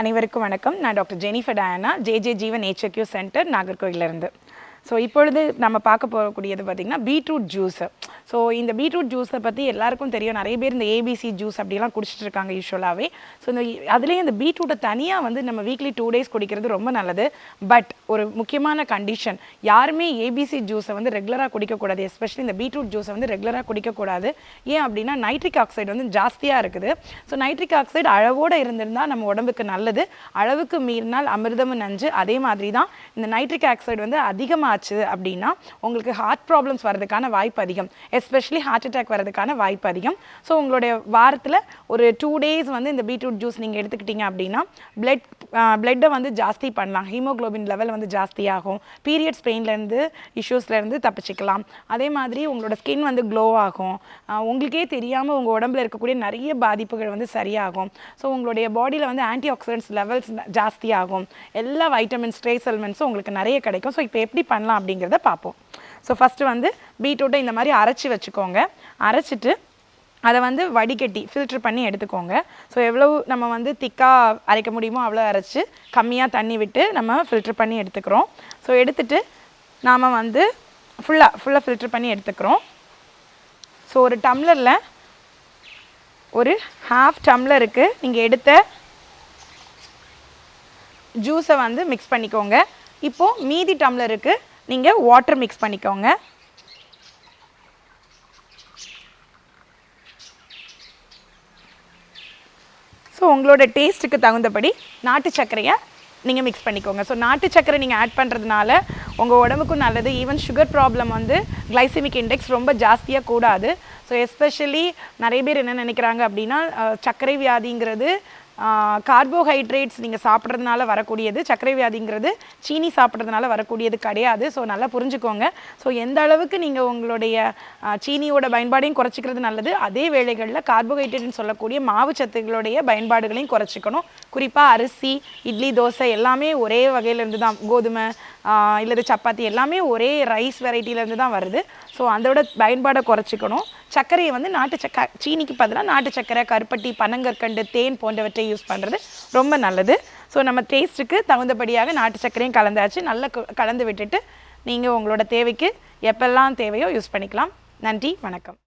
அனைவருக்கும் வணக்கம். நான் doctor Jennifer Diana J J Jeevan nature cure center நாகர்கோயிலேருந்து so இப்பொழுது நம்ம பார்க்க போகக்கூடியது பார்த்திங்கன்னா பீட்ரூட் ஜூஸு. ஸோ இந்த பீட்ரூட் ஜூஸை பற்றி எல்லாருக்கும் தெரியும். நிறைய பேர் இந்த ஏபிசி ஜூஸ் அப்படிலாம் குடிச்சிட்டு இருக்காங்க யூஸ்வலாகவே ஸோ இந்த அதுலேயும் இந்த பீட்ரூட்டை தனியாக வந்து நம்ம வீக்லி டூ டேஸ் குடிக்கிறது ரொம்ப நல்லது. பட் ஒரு முக்கியமான கண்டிஷன் யாருமே ஏபிசி ஜூஸை வந்து ரெகுலராக குடிக்கக்கூடாது. எஸ்பெஷலி இந்த பீட்ரூட் ஜூஸை வந்து ரெகுலராக குடிக்கக்கூடாது. ஏன் அப்படின்னா நைட்ரிக் ஆக்சைடு வந்து ஜாஸ்தியாக இருக்குது. ஸோ நைட்ரிக் ஆக்சைடு அளவோடு இருந்திருந்தால் நம்ம உடம்புக்கு நல்லது. அளவுக்கு மீறினால் அமிர்தமும் நஞ்சு. அதே மாதிரி தான் இந்த நைட்ரிக் ஆக்சைடு வந்து அதிகமாச்சு அப்படின்னா உங்களுக்கு ஹார்ட் ப்ராப்ளம்ஸ் வர்றதுக்கான வாய்ப்பு அதிகம். எஸ்பெஷலி ஹார்ட் அட்டாக் வரதுக்கான வாய்ப்பு அதிகம். ஸோ உங்களுடைய வாரத்தில் ஒரு டூ டேஸ் வந்து இந்த பீட்ரூட் ஜூஸ் நீங்கள் எடுத்துக்கிட்டீங்க அப்படின்னா பிளட் பிளட்டை வந்து ஜாஸ்தி பண்ணலாம். ஹீமோக்ளோபின் லெவல் வந்து ஜாஸ்தியாகும். பீரியட்ஸ் பெயின்லேருந்து இஷ்யூஸ்லேருந்து தப்பிச்சிக்கலாம். அதே மாதிரி உங்களோட ஸ்கின் வந்து க்ளோ ஆகும். உங்களுக்கே தெரியாமல் உங்கள் உடம்புல இருக்கக்கூடிய நிறைய பாதிப்புகள் வந்து சரியாகும். ஸோ உங்களுடைய பாடியில் வந்து ஆன்டி ஆக்சிடென்ட்ஸ் லெவல்ஸ் ஜாஸ்தியாகும். எல்லா வைட்டமின்ஸ் ட்ரேஸ் எலிமெண்ட்ஸும் உங்களுக்கு நிறைய கிடைக்கும். ஸோ இப்போ எப்படி பண்ணலாம் அப்படிங்கிறத பார்ப்போம். ஸோ ஃபஸ்ட்டு வந்து பீட்ரூட்டை இந்த மாதிரி அரைச்சி வச்சுக்கோங்க. அரைச்சிட்டு அதை வந்து வடிகட்டி ஃபில்ட்ரு பண்ணி எடுத்துக்கோங்க. ஸோ எவ்வளவு நம்ம வந்து திக்காக அரைக்க முடியுமோ அவ்வளோ அரைச்சி கம்மியாக தண்ணி விட்டு நம்ம ஃபில்ட்ரு பண்ணி எடுத்துக்கிறோம். ஸோ எடுத்துட்டு நாம் வந்து ஃபுல்லாக ஃபுல்லாக ஃபில்ட்ரு பண்ணி எடுத்துக்கிறோம். ஸோ ஒரு டம்ளரில் ஒரு ஹாஃப் டம்ளருக்கு நீங்கள் எடுத்த ஜூஸை வந்து மிக்ஸ் பண்ணிக்கோங்க. இப்போது மீதி டம்ளருக்கு நீங்கள் வாட்டர் மிக்ஸ் பண்ணிக்கோங்க. ஸோ உங்களோட டேஸ்ட்டுக்கு தகுந்தபடி நாட்டு சர்க்கரையை நீங்கள் மிக்ஸ் பண்ணிக்கோங்க. ஸோ நாட்டு சர்க்கரை நீங்கள் ஆட் பண்ணுறதுனால உங்கள் உடம்புக்கும் நல்லது. ஈவன் சுகர் ப்ராப்ளம் வந்து கிளைசிமிக் இண்டெக்ஸ் ரொம்ப ஜாஸ்தியாக கூடாது. ஸோ எஸ்பெஷலி நிறைய பேர் என்ன நினைக்கிறாங்க அப்படின்னா சர்க்கரை வியாதிங்கிறது கார்போஹைட்ரேட்ஸ் நீங்கள் சாப்பிட்றதுனால வரக்கூடியது சர்க்கரை வியாதிங்கிறது சீனி சாப்பிட்றதுனால வரக்கூடியது கிடையாது. ஸோ நல்லா புரிஞ்சுக்கோங்க. ஸோ எந்த அளவுக்கு நீங்கள் உங்களுடைய சீனியோட பயன்பாடையும் குறைச்சிக்கிறது நல்லது அதே வேளைகளில் கார்போஹைட்ரேட்னு சொல்லக்கூடிய மாவு சத்துக்களுடைய பயன்பாடுகளையும் குறைச்சிக்கணும். குறிப்பாக அரிசி இட்லி தோசை எல்லாமே ஒரே வகையிலேருந்து தான் கோதுமை இல்லை சப்பாத்தி எல்லாமே ஒரே ரைஸ் வெரைட்டிலேருந்து தான் வருது. ஸோ அதோட பயன்பாடை குறைச்சிக்கணும். சர்க்கரையை வந்து நாட்டு சக்க சீனிக்கு பதிலாக நாட்டு சர்க்கரை கருப்பட்டி பனங்கற்கண்டு தேன் போன்றவற்றை யூஸ் பண்ணுறது ரொம்ப நல்லது. ஸோ நம்ம டேஸ்ட்டுக்கு தகுந்தபடியாக நாட்டு சர்க்கரையும் கலந்தாச்சு. நல்லா கலந்து விட்டுட்டு நீங்கள் உங்களோட தேவைக்கு எப்பெல்லாம் தேவையோ யூஸ் பண்ணிக்கலாம். நன்றி வணக்கம்.